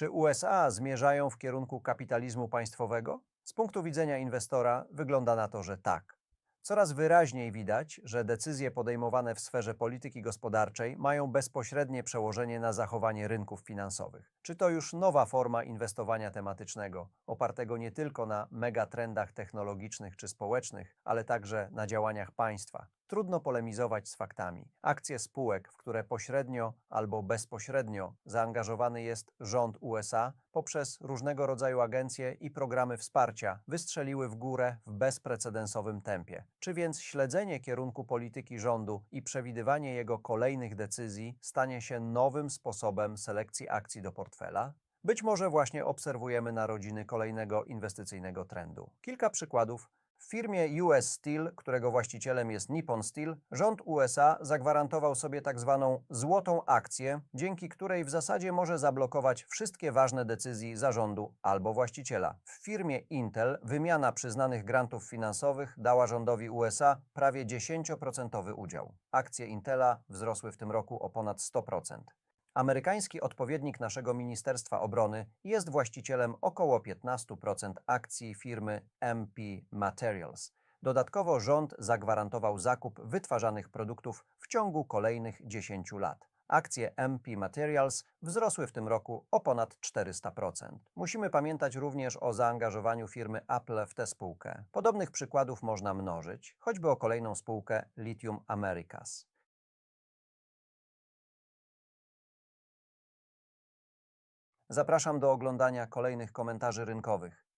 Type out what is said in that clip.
Czy USA zmierzają w kierunku kapitalizmu państwowego? Z punktu widzenia inwestora wygląda na to, że tak. Coraz wyraźniej widać, że decyzje podejmowane w sferze polityki gospodarczej mają bezpośrednie przełożenie na zachowanie rynków finansowych. Czy to już nowa forma inwestowania tematycznego, opartego nie tylko na megatrendach technologicznych czy społecznych, ale także na działaniach państwa? Trudno polemizować z faktami. Akcje spółek, w które pośrednio albo bezpośrednio zaangażowany jest rząd USA poprzez różnego rodzaju agencje i programy wsparcia, wystrzeliły w górę w bezprecedensowym tempie. Czy więc śledzenie kierunku polityki rządu i przewidywanie jego kolejnych decyzji stanie się nowym sposobem selekcji akcji do portfela? Być może właśnie obserwujemy narodziny kolejnego inwestycyjnego trendu. Kilka przykładów w firmie US Steel, którego właścicielem jest Nippon Steel, rząd USA zagwarantował sobie tak zwaną złotą akcję, dzięki której w zasadzie może zablokować wszystkie ważne decyzje zarządu albo właściciela. W firmie Intel wymiana przyznanych grantów finansowych dała rządowi USA prawie 10% udział. Akcje Intela wzrosły w tym roku o ponad 100%. Amerykański odpowiednik naszego Ministerstwa Obrony jest właścicielem około 15% akcji firmy MP Materials. Dodatkowo rząd zagwarantował zakup wytwarzanych produktów w ciągu kolejnych 10 lat. Akcje MP Materials wzrosły w tym roku o ponad 400%. Musimy pamiętać również o zaangażowaniu firmy Apple w tę spółkę. Podobnych przykładów można mnożyć, choćby o kolejną spółkę Lithium Americas. Zapraszam do oglądania kolejnych komentarzy rynkowych.